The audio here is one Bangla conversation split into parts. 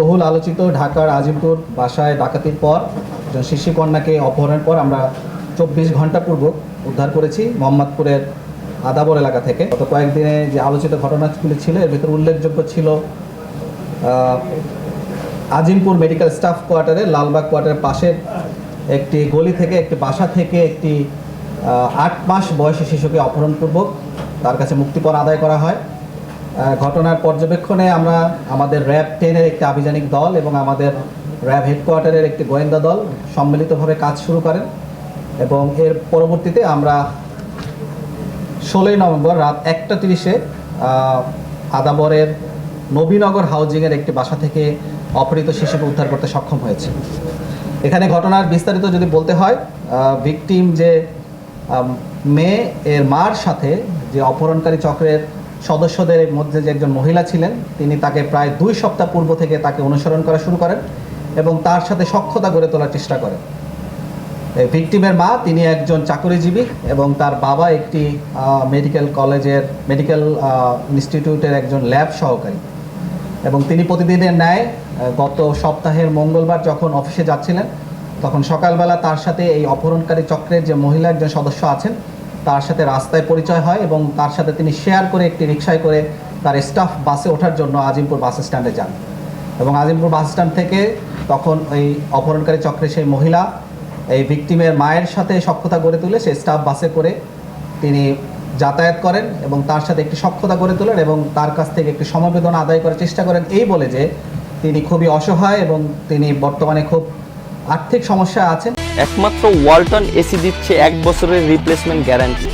বহুল আলোচিত ঢাকার আজিমপুর বাসায় ডাকাতির পর শিশু কন্যাকে অপহরণের পর আমরা চব্বিশ ঘণ্টা পূর্বক উদ্ধার করেছি মোহাম্মদপুরের আদাবর এলাকা থেকে। গত কয়েকদিনে যে আলোচিত ঘটনাগুলি ছিল, এর ভিতরে উল্লেখযোগ্য ছিল আজিমপুর মেডিকেল স্টাফ কোয়ার্টারে, লালবাগ কোয়ার্টারের পাশের একটি গলি থেকে, একটি বাসা থেকে একটি আট মাস বয়সী শিশুকে অপহরণপূর্বক তার কাছে মুক্তিপণ আদায় করা হয়। ঘটনার পর্যবেক্ষণে আমরা আমাদের র্যাব টেনের একটি আভিযানিক দল এবং আমাদের র্যাব হেডকোয়ার্টারের একটি গোয়েন্দা দল সম্মিলিতভাবে কাজ শুরু করেন এবং এর পরবর্তীতে আমরা ষোলোই নভেম্বর রাত একটা তিরিশে আদাবরের নবীনগর হাউজিংয়ের একটি বাসা থেকে অপহৃত শিশুকে উদ্ধার করতে সক্ষম হয়েছে। এখানে ঘটনার বিস্তারিত যদি বলতে হয় ভিকটিম যে মেয়ে, এর মার সাথে যে অপহরণকারী চক্রের সদস্যদের মধ্যে যে একজন মহিলা ছিলেন, তিনি তাকে প্রায় দুই সপ্তাহ পূর্ব থেকে তাকে অনুসরণ করা শুরু করেন এবং তার সাথে সক্ষতা গড়ে তোলার চেষ্টা করেন। ভিকটিমের মা, তিনি একজন চাকরিজীবী এবং তার বাবা একটি মেডিকেল কলেজের মেডিকেল ইনস্টিটিউটের একজন ল্যাব সহকারী। এবং তিনি প্রতিদিনের ন্যায় গত সপ্তাহের মঙ্গলবার যখন অফিসে যাচ্ছিলেন, তখন সকালবেলা তার সাথে এই অপহরণকারী চক্রের যে মহিলা একজন সদস্য আছেন তার সাথে রাস্তায় পরিচয় হয় এবং তার সাথে তিনি শেয়ার করে একটি রিক্সায় করে তার স্টাফ বাসে ওঠার জন্য আজিমপুর বাস স্ট্যান্ডে যান। এবং আজিমপুর বাস স্ট্যান্ড থেকে তখন এই অপহরণকারী চক্রের সেই মহিলা, এই ভিকটিমের মায়ের সাথে সক্ষতা গড়ে তুলে সেই স্টাফ বাসে করে তিনি যাতায়াত করেন এবং তার সাথে একটি সক্ষতা গড়ে তোলেন এবং তার কাছ থেকে একটি সমবেদনা আদায় করার চেষ্টা করেন। এই বলে যে তিনি খুবই অসহায় এবং তিনি বর্তমানে খুব আর্থিক সমস্যা আছেন একমাত্র ওয়ালটন এসি দিচ্ছে এক বছরের রিপ্লেসমেন্ট গ্যারান্টি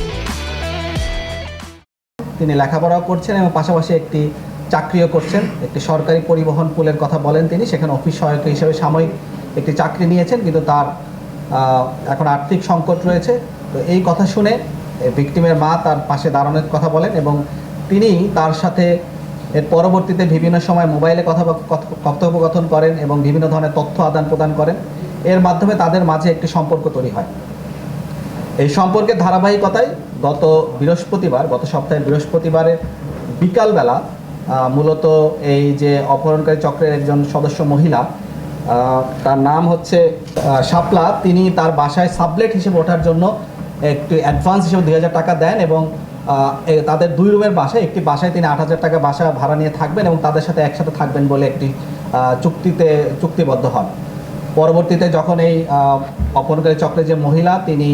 তিনি লেখাপড়াও করছেন এবং পাশাপাশি একটি চাকরিও করছেন। একটি সরকারি পরিবহন পুলের কথা বলেন তিনি। সেখানে অফিস সহায়ক হিসেবে সাময়িক একটি চাকরি নিয়েছেন কিন্তু তার এখন আর্থিক সংকট রয়েছে। তো এই কথা শুনে ভিকটিমের মা তার পাশে দাঁড়ানোর কথা বলেন এবং তিনি তার সাথে এর পরবর্তীতে বিভিন্ন সময় মোবাইলে কথা কথোপকথন করেন এবং বিভিন্ন ধরনের তথ্য আদান প্রদান করেন। এর মাধ্যমে তাদের মাঝে একটি সম্পর্ক তৈরি হয়। এই সম্পর্কের ধারাবাহিকতায় গত বৃহস্পতিবার, গত সপ্তাহে বৃহস্পতিবারের বিকালবেলা মূলত এই যে অপহরণকারী চক্রের একজন সদস্য মহিলা তার নাম হচ্ছে শাপলা। তিনি তার বাসায় সাবলেট হিসেবে ওঠার জন্য একটি অ্যাডভান্স হিসেবে দুই হাজার টাকা দেন এবং তাদের দুই রুমের বাসায়, একটি বাসায় তিনি আট হাজার টাকা বাসা ভাড়া নিয়ে থাকবেন এবং তাদের সাথে একসাথে থাকবেন বলে একটি চুক্তিতে, চুক্তিবদ্ধ হন। পরবর্তীতে যখন এই অপহরণকারী চক্রের যে মহিলা, তিনি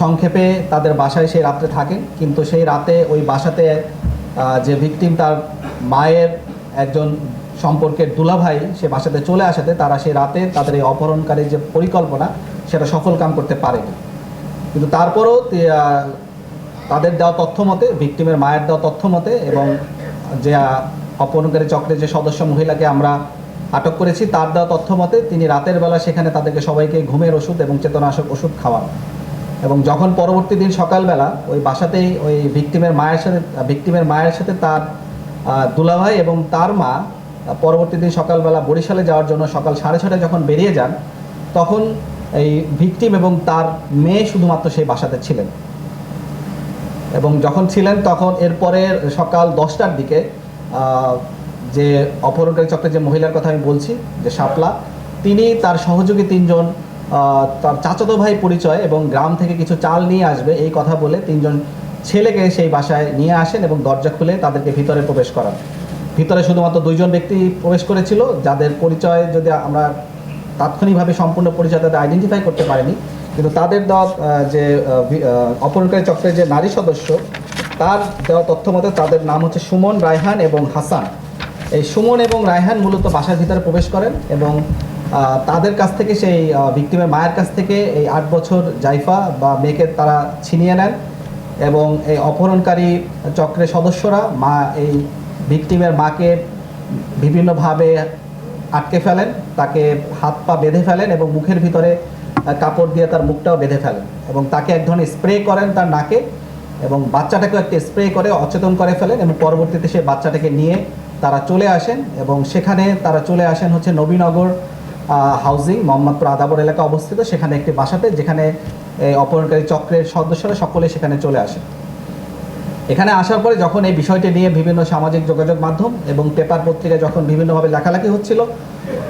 সংক্ষেপে তাদের বাসায় সেই রাত্রে থাকেন। কিন্তু সেই রাতে ওই বাসাতে যে ভিকটিম তার মায়ের একজন সম্পর্কের দুলাভাই সে বাসাতে চলে আসাতে, তারা সেই রাতে তাদের এই অপহরণকারী যে পরিকল্পনা, সেটা সফল কাম করতে পারেনি। কিন্তু তারপরও তাদের দেওয়া তথ্য মতে ভিকটিমের মায়ের দেওয়া তথ্য মতে এবং যে অপহরণকারী চক্রের যে সদস্য মহিলাকে আমরা আটক করেছি। তার দেওয়া তথ্য মতে, তিনি রাতের বেলা সেখানে তাদেরকে সবাইকে ঘুমের ওষুধ এবং চেতনাশক ওষুধ খাওয়ান। এবং যখন পরবর্তী দিন সকালবেলা ওই বাসাতেই ওই ভিক্টিমের মায়ের সাথে ভিক্টিমের মায়ের সাথে তার দুলাভাই এবং তার মা পরবর্তী দিন সকালবেলা বরিশালে যাওয়ার জন্য সকাল সাড়ে ছটায় যখন বেরিয়ে যান, তখন এই ভিকটিম এবং তার মেয়ে শুধুমাত্র সেই বাসাতে ছিলেন। এবং যখন ছিলেন তখন এরপরে সকাল দশটার দিকে যে অপহরণকারী চক্রের যে মহিলার কথা আমি বলছি, যে শাপলা, তিনি তার সহযোগী তিনজন তার চাচাতো ভাই পরিচয় এবং গ্রাম থেকে কিছু চাল নিয়ে আসবে, এই কথা বলে তিনজন ছেলেকে সেই বাসায় নিয়ে আসেন এবং দরজা খুলে তাদেরকে ভিতরে প্রবেশ করান। ভিতরে শুধুমাত্র দুইজন ব্যক্তি প্রবেশ করেছিল, যাদের পরিচয় যদি আমরা তাৎক্ষণিকভাবে সম্পূর্ণ পরিচয় তাদের আইডেন্টিফাই করতে পারিনি, কিন্তু তাদের দেওয়া যে অপহরণকারী চক্রের যে নারী সদস্য, তার দেওয়া তথ্য মতে তাদের নাম হচ্ছে সুমন রায়হান এবং হাসান। এই সুমন এবং রায়হান মূলত বাসার ভিতরে প্রবেশ করেন এবং তাদের কাছ থেকে সেই ভিক্টিমের মায়ের কাছ থেকে এই আট বছর জাইফা বা মেয়েকে তারা ছিনিয়ে নেন এবং এই অপহরণকারী চক্রের সদস্যরা মা, এই ভিকটিমের মাকে বিভিন্নভাবে আটকে ফেলেন, তাকে হাত পা বেঁধে ফেলেন এবং মুখের ভিতরে কাপড় দিয়ে তার মুখটাও বেঁধে ফেলেন এবং তাকে এক ধরনের স্প্রে করেন তার নাকে এবং বাচ্চাটাকেও একটা স্প্রে করে অচেতন করে ফেলেন এবং পরবর্তীতে সেই বাচ্চাটাকে নিয়ে তারা চলে আসেন এবং সেখানে তারা চলে আসেন হচ্ছে নবীনগর হাউজিং মোহাম্মদপুর আদাবর এলাকা অবস্থিত। সেখানে একটি বাসাতে যেখানে অপহরণকারী চক্রের সদস্যরা সকলে সেখানে চলে আসেন। এখানে আসার পরে যখন এই বিষয়টি নিয়ে বিভিন্ন সামাজিক যোগাযোগ মাধ্যম এবং পেপার পত্রিকায় যখন বিভিন্নভাবে লেখালেখি হচ্ছিল,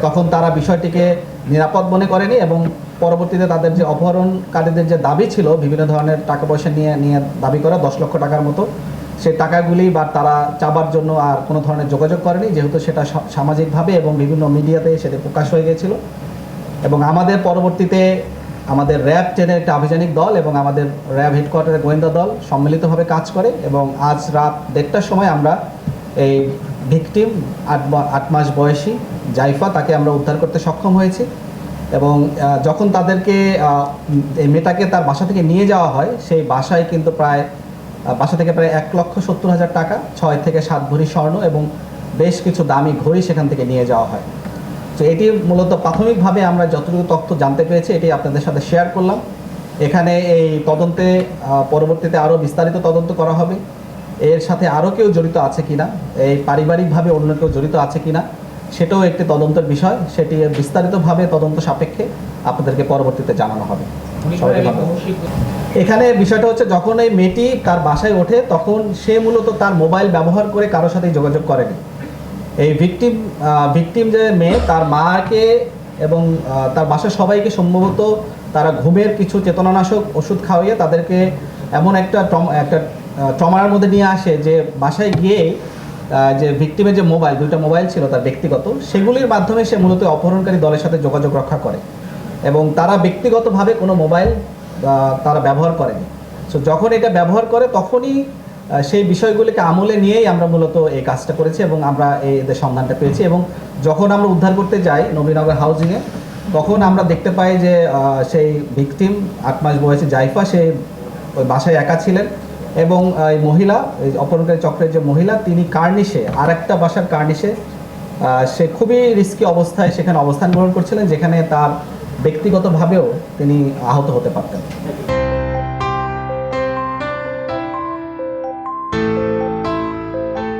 তখন তারা বিষয়টিকে নিরাপদ মনে করেনি এবং পরবর্তীতে তাদের যে অপহরণকারীদের যে দাবি ছিল, বিভিন্ন ধরনের টাকা পয়সা নিয়ে নিয়ে দাবি করা দশ লক্ষ টাকার মতো সেই টাকাগুলি বা তারা চাবার জন্য আর কোনো ধরনের যোগাযোগ করেনি, যেহেতু সেটা সামাজিকভাবে এবং বিভিন্ন মিডিয়াতে সেটা প্রকাশ হয়ে গেছিল। এবং আমাদের পরবর্তীতে আমাদের র্যাব টেনের একটা আভিযানিক দল এবং আমাদের র্যাব হেডকোয়ার্টারের গোয়েন্দা দল সম্মিলিতভাবে কাজ করে এবং আজ রাত দেড়টার সময় আমরা এই ভিকটিম আট আট মাস বয়সী জাইফা তাকে আমরা উদ্ধার করতে সক্ষম হয়েছি এবং যখন তাদেরকে এই মেয়েটাকে তার বাসা থেকে নিয়ে যাওয়া হয়, সেই বাসায় কিন্তু প্রায় বাসা থেকে প্রায় এক লক্ষ সত্তর হাজার টাকা, ছয় থেকে সাত ভরি স্বর্ণ এবং বেশ কিছু দামি ঘড়ি সেখান থেকে নিয়ে যাওয়া হয়। তো এটি মূলত প্রাথমিকভাবে আমরা যতটুকু তথ্য জানতে পেরেছি, এটি আপনাদের সাথে শেয়ার করলাম। এখানে এই তদন্তে পরবর্তীতে আরও বিস্তারিত তদন্ত করা হবে। এর সাথে আরও কেউ জড়িত আছে কিনা, এই পারিবারিকভাবে অন্য কেউ জড়িত আছে কিনা সেটাও একটি তদন্তের বিষয়। সেটি বিস্তারিতভাবে তদন্ত সাপেক্ষে আপনাদেরকে পরবর্তীতে জানানো হবে। এখানে বিষয়টা হচ্ছে যখন এই মেয়েটি তার বাসায় ওঠে তখন সে মূলত তার মোবাইল ব্যবহার করে কারোর সাথে যোগাযোগ করেনি। এই ভিকটিম ভিকটিম যে মেয়ে তার মাকে এবং তার বাসার সবাইকে সম্ভবত তারা ঘুমের কিছু চেতনানাশক ওষুধ খাওয়িয়ে তাদেরকে এমন একটা একটা ট্রমার মধ্যে নিয়ে আসে যে বাসায় গিয়ে যে ভিকটিমের যে মোবাইল দুইটা মোবাইল ছিল তার ব্যক্তিগত, সেগুলির মাধ্যমে সে মূলত অপহরণকারী দলের সাথে যোগাযোগ রক্ষা করে এবং তারা ব্যক্তিগতভাবে কোনো মোবাইল তারা ব্যবহার করেনি। সো যখন এটা ব্যবহার করে, তখনই সেই বিষয়গুলিকে আমলে নিয়েই আমরা মূলত এই কাজটা করেছি এবং আমরা এই এদের সন্ধানটা পেয়েছি এবং যখন আমরা উদ্ধার করতে যাই নবীনগর হাউজিংয়ে তখন আমরা দেখতে পাই যে সেই ভিকটিম আট মাস বয়সী জাইফা, সে ওই বাসায় একা ছিলেন। এবং এই মহিলা, এই অপহরণকারী চক্রের যে মহিলা, তিনি কার্নিশে আর একটা বাসার কার্নিশে সে খুবই রিস্কি অবস্থায় সেখানে অবস্থান গ্রহণ করছিলেন, যেখানে তার ব্যক্তিগতভাবেও তিনি আহত হতে পারতেন।